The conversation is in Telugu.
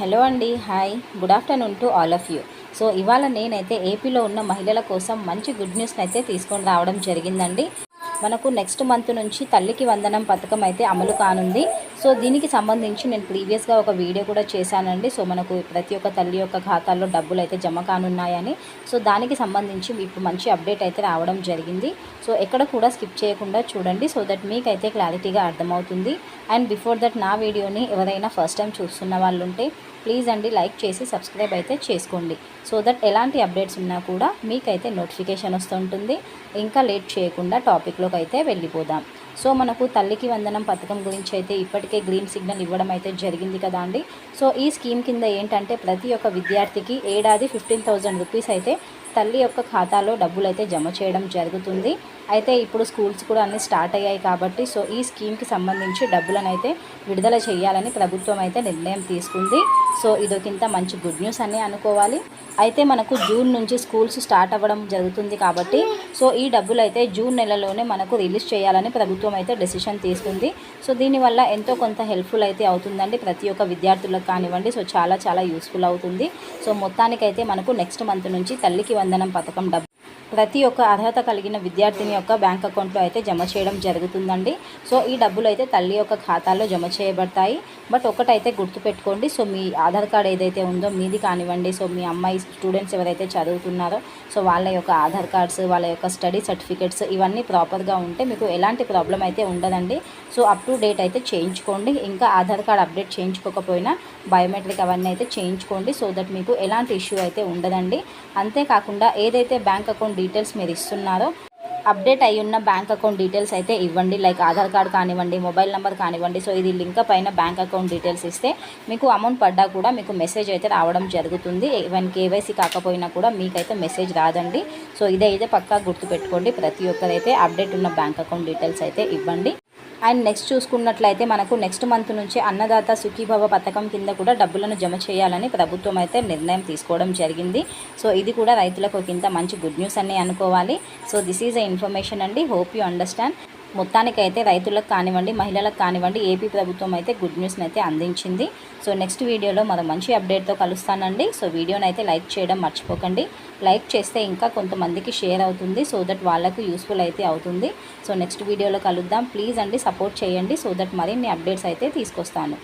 హలో అండి hi. Good afternoon to all of you. So ఇవాళ నేనైతే ఏపీలో ఉన్న మహిళల కోసం మంచి గుడ్ న్యూస్ని అయితే తీసుకొని రావడం జరిగిందండి. మనకు నెక్స్ట్ మంత్ నుంచి తల్లికి వందనం పథకం అయితే అమలు కానుంది. సో దీనికి సంబంధించి నేను ప్రీవియస్గా ఒక వీడియో కూడా చేశానండి. సో మనకు ప్రతి ఒక్క తల్లి యొక్క ఖాతాల్లో డబ్బులు అయితే జమ కానున్నాయని. సో దానికి సంబంధించి ఇప్పుడు మంచి అప్డేట్ అయితే రావడం జరిగింది. సో ఎక్కడ కూడా స్కిప్ చేయకుండా చూడండి. సో దట్ మీకైతే క్లారిటీగా అర్థమవుతుంది. అండ్ బిఫోర్ దట్ నా వీడియోని ఎవరైనా ఫస్ట్ టైం చూస్తున్న వాళ్ళు ఉంటే ప్లీజ్ అండి లైక్ చేసి సబ్స్క్రైబ్ అయితే చేసుకోండి. సో దట్ ఎలాంటి అప్డేట్స్ ఉన్నా కూడా మీకైతే నోటిఫికేషన్ వస్తుంటుంది. ఇంకా లేట్ చేయకుండా టాపిక్లోకి అయితే వెళ్ళిపోదాం. సో మనకు తల్లికి వందనం పథకం గురించి అయితే ఇప్పటికే గ్రీన్ సిగ్నల్ ఇవ్వడం అయితే జరిగింది కదా అండి. సో ఈ స్కీమ్ కింద ఏంటంటే ప్రతి ఒక్క విద్యార్థికి ఏడాది ఫిఫ్టీన్ థౌజండ్ రూపీస్ అయితే తల్లి యొక్క ఖాతాలో డబ్బులు అయితే జమ చేయడం జరుగుతుంది. అయితే ఇప్పుడు స్కూల్స్ కూడా అన్నీ స్టార్ట్ అయ్యాయి కాబట్టి సో ఈ స్కీమ్కి సంబంధించి డబ్బులను అయితే విడుదల చేయాలని ప్రభుత్వం అయితే నిర్ణయం తీసుకుంది. సో ఇదొకింత మంచి గుడ్ న్యూస్ అని అనుకోవాలి. అయితే మనకు జూన్ నుంచి స్కూల్స్ స్టార్ట్ అవ్వడం జరుగుతుంది కాబట్టి సో ఈ డబ్బులు అయితే జూన్ నెలలోనే మనకు రిలీజ్ చేయాలని ప్రభుత్వం అయితే డెసిషన్ తీసుకుంది. సో దీనివల్ల ఎంతో కొంత హెల్ప్ఫుల్ అయితే అవుతుందండి ప్రతి ఒక్క విద్యార్థులకు కానివ్వండి. సో చాలా చాలా యూస్ఫుల్ అవుతుంది. సో మొత్తానికైతే మనకు నెక్స్ట్ మంత్ నుంచి తల్లికి వందనం పథకం డబ్బు ప్రతి ఒక్క అర్హత కలిగిన విద్యార్థిని యొక్క బ్యాంక్ అకౌంట్లో అయితే జమ చేయడం జరుగుతుందండి. సో ఈ డబ్బులు అయితే తల్లి యొక్క ఖాతాలో జమ చేయబడతాయి. బట్ ఒకటైతే గుర్తుపెట్టుకోండి. సో మీ ఆధార్ కార్డ్ ఏదైతే ఉందో మీది కానివ్వండి. సో మీ అమ్మాయి స్టూడెంట్స్ ఎవరైతే చదువుతున్నారో సో వాళ్ళ యొక్క ఆధార్ కార్డ్స్ వాళ్ళ యొక్క స్టడీ సర్టిఫికేట్స్ ఇవన్నీ ప్రాపర్గా ఉంటే మీకు ఎలాంటి ప్రాబ్లం అయితే ఉండదండి. సో అప్ టు డేట్ అయితే చేయించుకోండి. ఇంకా ఆధార్ కార్డ్ అప్డేట్ చేయించుకోకపోయినా బయోమెట్రిక్ అవన్నీ అయితే చేయించుకోండి. సో దట్ మీకు ఎలాంటి ఇష్యూ అయితే ఉండదండి. అంతేకాకుండా ఏదైతే బ్యాంక్ అకౌంట్ డీటెయిల్స్ మీరు ఇస్తున్నారో. అప్డేట్ అయి ఉన్న బ్యాంక్ అకౌంట్ డీటెయిల్స్ అయితే ఇవ్వండి. లైక్ ఆధార్ కార్డ్ కానివ్వండి మొబైల్ నెంబర్ కానివ్వండి. సో ఇది లింక్ పైన బ్యాంక్ అకౌంట్ డీటెయిల్స్ ఇస్తే మీకు అమౌంట్ పడ్డా కూడా మీకు మెసేజ్ అయితే రావడం జరుగుతుంది. ఈవెన్ కేవైసీ కాకపోయినా కూడా మీకైతే మెసేజ్ రాదండి. సో ఇదైతే పక్కా గుర్తుపెట్టుకోండి. ప్రతి ఒక్కరైతే అప్డేట్ ఉన్న బ్యాంక్ అకౌంట్ డీటెయిల్స్ అయితే ఇవ్వండి. అండ్ నెక్స్ట్ చూసుకున్నట్లయితే మనకు నెక్స్ట్ మంత్ నుంచి అన్నదాత సుఖీభవ పథకం కింద కూడా డబ్బులను జమ చేయాలని ప్రభుత్వం అయితే నిర్ణయం తీసుకోవడం జరిగింది. సో ఇది కూడా రైతులకు ఒక మంచి గుడ్ న్యూస్ అని అనుకోవాలి. So this is a information అండి. Hope you understand. మొత్తానికైతే రైతులకు కానివ్వండి మహిళలకు కానివ్వండి ఏపీ ప్రభుత్వం అయితే గుడ్ న్యూస్ని అయితే అందించింది. సో నెక్స్ట్ వీడియోలో మరో మంచి అప్డేట్తో కలుస్తానండి. సో వీడియోని అయితే లైక్ చేయడం మర్చిపోకండి. లైక్ చేస్తే ఇంకా కొంతమందికి షేర్ అవుతుంది. సో దట్ వాళ్ళకు యూస్ఫుల్ అయితే అవుతుంది. సో నెక్స్ట్ వీడియోలో కలుద్దాం. ప్లీజ్ అండి సపోర్ట్ చేయండి. సో దట్ మరిన్ని అప్డేట్స్ అయితే తీసుకొస్తాను.